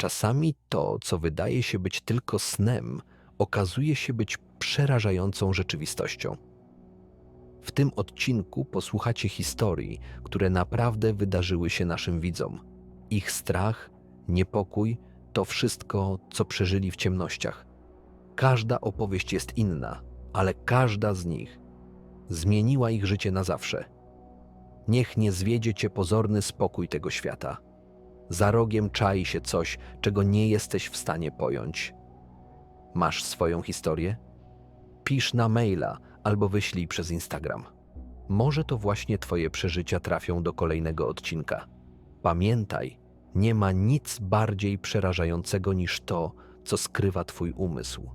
Czasami to, co wydaje się być tylko snem, okazuje się być przerażającą rzeczywistością. W tym odcinku posłuchacie historii, które naprawdę wydarzyły się naszym widzom. Ich strach, niepokój to wszystko, co przeżyli w ciemnościach. Każda opowieść jest inna, ale każda z nich zmieniła ich życie na zawsze. Niech nie zwiedzie cię pozorny spokój tego świata. Za rogiem czai się coś, czego nie jesteś w stanie pojąć. Masz swoją historię? Pisz na maila albo wyślij przez Instagram. Może to właśnie Twoje przeżycia trafią do kolejnego odcinka. Pamiętaj, nie ma nic bardziej przerażającego niż to, co skrywa Twój umysł.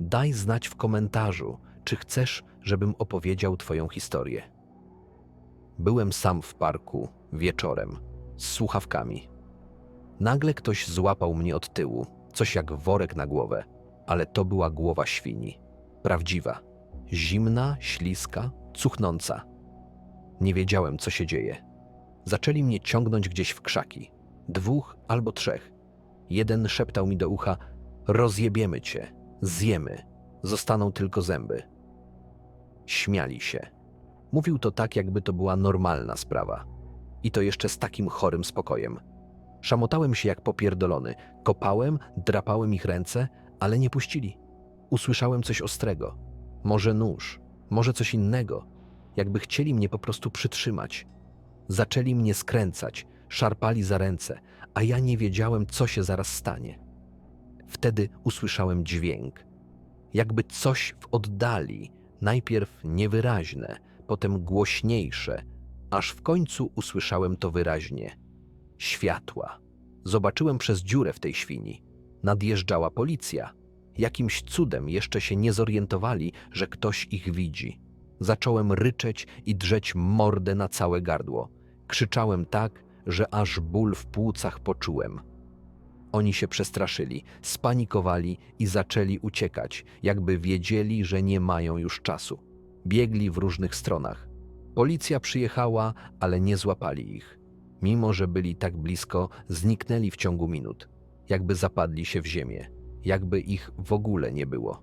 Daj znać w komentarzu, czy chcesz, żebym opowiedział Twoją historię. Byłem sam w parku wieczorem z słuchawkami. Nagle ktoś złapał mnie od tyłu, coś jak worek na głowę, ale to była głowa świni. Prawdziwa, zimna, śliska, cuchnąca. Nie wiedziałem, co się dzieje. Zaczęli mnie ciągnąć gdzieś w krzaki. Dwóch albo trzech. Jeden szeptał mi do ucha: Rozjebiemy cię, zjemy, zostaną tylko zęby. Śmiali się. Mówił to tak, jakby to była normalna sprawa. I to jeszcze z takim chorym spokojem. Szamotałem się jak popierdolony. Kopałem, drapałem ich ręce, ale nie puścili. Usłyszałem coś ostrego. Może nóż, może coś innego. Jakby chcieli mnie po prostu przytrzymać. Zaczęli mnie skręcać, szarpali za ręce, a ja nie wiedziałem, co się zaraz stanie. Wtedy usłyszałem dźwięk. Jakby coś w oddali, najpierw niewyraźne, potem głośniejsze, aż w końcu usłyszałem to wyraźnie. Światła. Zobaczyłem przez dziurę w tej świni. Nadjeżdżała policja. Jakimś cudem jeszcze się nie zorientowali, że ktoś ich widzi. Zacząłem ryczeć i drzeć mordę na całe gardło. Krzyczałem tak, że aż ból w płucach poczułem. Oni się przestraszyli, spanikowali i zaczęli uciekać, jakby wiedzieli, że nie mają już czasu. Biegli w różnych stronach. Policja przyjechała, ale nie złapali ich. Mimo, że byli tak blisko, zniknęli w ciągu minut, jakby zapadli się w ziemię, jakby ich w ogóle nie było.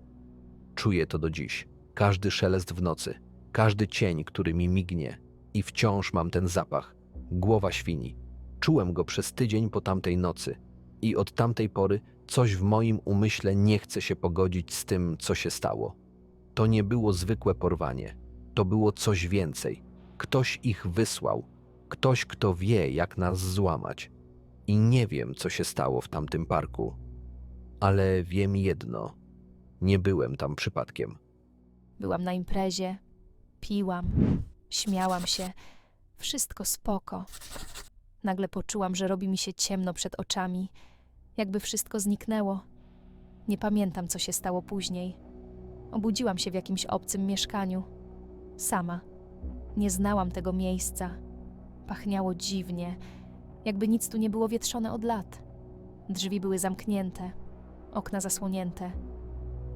Czuję to do dziś. Każdy szelest w nocy, każdy cień, który mi mignie, i wciąż mam ten zapach. Głowa świni. Czułem go przez tydzień po tamtej nocy, i od tamtej pory coś w moim umyśle nie chce się pogodzić z tym, co się stało. To nie było zwykłe porwanie, to było coś więcej. Ktoś ich wysłał, ktoś, kto wie, jak nas złamać. I nie wiem, co się stało w tamtym parku, ale wiem jedno: nie byłem tam przypadkiem. Byłam na imprezie, piłam, śmiałam się, wszystko spoko. Nagle poczułam, że robi mi się ciemno przed oczami, jakby wszystko zniknęło. Nie pamiętam, co się stało później. Obudziłam się w jakimś obcym mieszkaniu. Sama. Nie znałam tego miejsca. Pachniało dziwnie, jakby nic tu nie było wietrzone od lat. Drzwi były zamknięte, okna zasłonięte.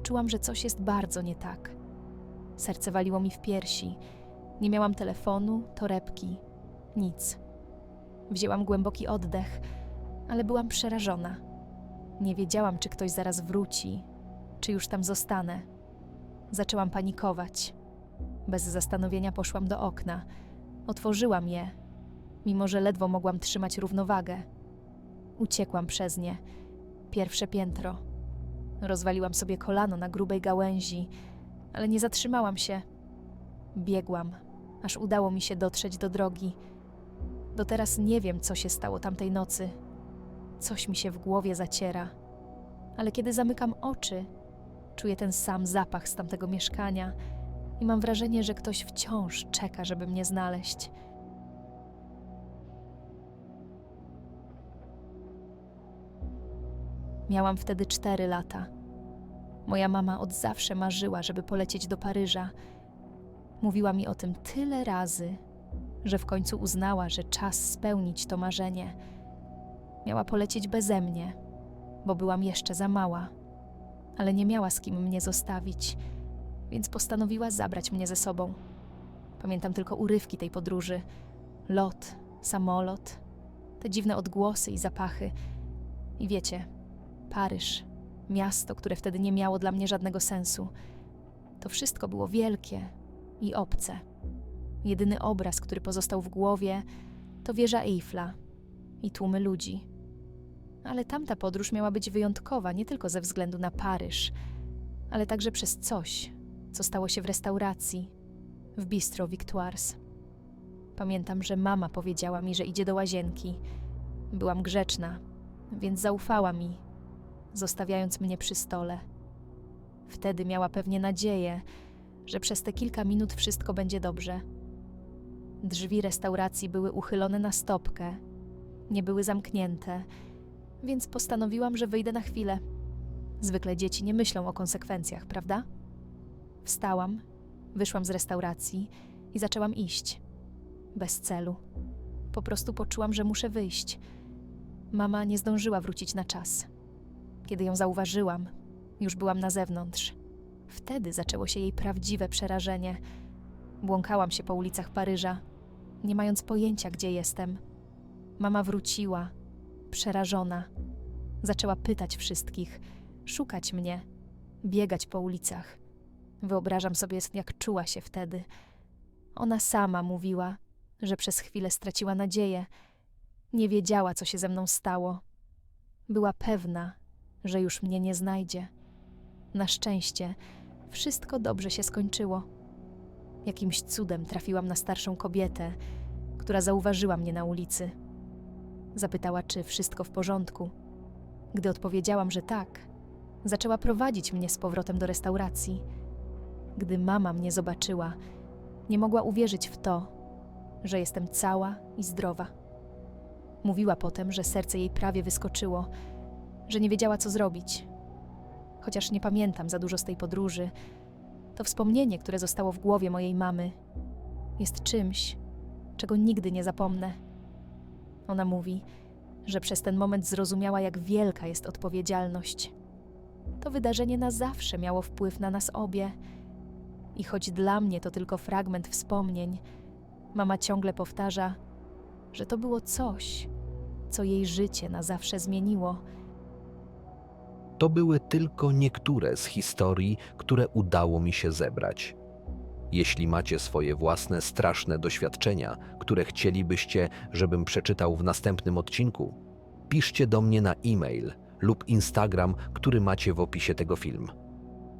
Czułam, że coś jest bardzo nie tak. Serce waliło mi w piersi. Nie miałam telefonu, torebki, nic. Wzięłam głęboki oddech, ale byłam przerażona. Nie wiedziałam, czy ktoś zaraz wróci, czy już tam zostanę. Zaczęłam panikować. Bez zastanowienia poszłam do okna. Otworzyłam je, mimo że ledwo mogłam trzymać równowagę. Uciekłam przez nie. Pierwsze piętro. Rozwaliłam sobie kolano na grubej gałęzi, ale nie zatrzymałam się. Biegłam, aż udało mi się dotrzeć do drogi. Do teraz nie wiem, co się stało tamtej nocy. Coś mi się w głowie zaciera. Ale kiedy zamykam oczy, czuję ten sam zapach z tamtego mieszkania i mam wrażenie, że ktoś wciąż czeka, żeby mnie znaleźć. Miałam wtedy cztery lata. Moja mama od zawsze marzyła, żeby polecieć do Paryża. Mówiła mi o tym tyle razy, że w końcu uznała, że czas spełnić to marzenie. Miała polecieć beze mnie, bo byłam jeszcze za mała, ale nie miała z kim mnie zostawić, więc postanowiła zabrać mnie ze sobą. Pamiętam tylko urywki tej podróży: lot, samolot, te dziwne odgłosy i zapachy. I wiecie, Paryż, miasto, które wtedy nie miało dla mnie żadnego sensu. To wszystko było wielkie i obce. Jedyny obraz, który pozostał w głowie, to wieża Eiffla i tłumy ludzi. Ale tamta podróż miała być wyjątkowa nie tylko ze względu na Paryż, ale także przez coś, co stało się w restauracji, w bistro Victoires. Pamiętam, że mama powiedziała mi, że idzie do łazienki. Byłam grzeczna, więc zaufała mi, zostawiając mnie przy stole. Wtedy miała pewnie nadzieję, że przez te kilka minut wszystko będzie dobrze. Drzwi restauracji były uchylone na stopkę, nie były zamknięte, więc postanowiłam, że wyjdę na chwilę. Zwykle dzieci nie myślą o konsekwencjach, prawda? Wstałam, wyszłam z restauracji i zaczęłam iść. Bez celu. Po prostu poczułam, że muszę wyjść. Mama nie zdążyła wrócić na czas. Kiedy ją zauważyłam, już byłam na zewnątrz. Wtedy zaczęło się jej prawdziwe przerażenie. Błąkałam się po ulicach Paryża, nie mając pojęcia, gdzie jestem. Mama wróciła, przerażona. Zaczęła pytać wszystkich, szukać mnie, biegać po ulicach. Wyobrażam sobie, jak czuła się wtedy. Ona sama mówiła, że przez chwilę straciła nadzieję. Nie wiedziała, co się ze mną stało. Była pewna, że już mnie nie znajdzie. Na szczęście wszystko dobrze się skończyło. Jakimś cudem trafiłam na starszą kobietę, która zauważyła mnie na ulicy. Zapytała, czy wszystko w porządku. Gdy odpowiedziałam, że tak, zaczęła prowadzić mnie z powrotem do restauracji. Gdy mama mnie zobaczyła, nie mogła uwierzyć w to, że jestem cała i zdrowa. Mówiła potem, że serce jej prawie wyskoczyło, że nie wiedziała, co zrobić. Chociaż nie pamiętam za dużo z tej podróży, to wspomnienie, które zostało w głowie mojej mamy, jest czymś, czego nigdy nie zapomnę. Ona mówi, że przez ten moment zrozumiała, jak wielka jest odpowiedzialność. To wydarzenie na zawsze miało wpływ na nas obie. I choć dla mnie to tylko fragment wspomnień, mama ciągle powtarza, że to było coś, co jej życie na zawsze zmieniło. To były tylko niektóre z historii, które udało mi się zebrać. Jeśli macie swoje własne straszne doświadczenia, które chcielibyście, żebym przeczytał w następnym odcinku, piszcie do mnie na e-mail lub Instagram, który macie w opisie tego filmu.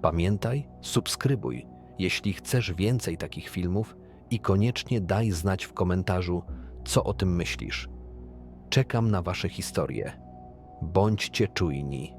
Pamiętaj, subskrybuj, jeśli chcesz więcej takich filmów i koniecznie daj znać w komentarzu, co o tym myślisz. Czekam na Wasze historie. Bądźcie czujni.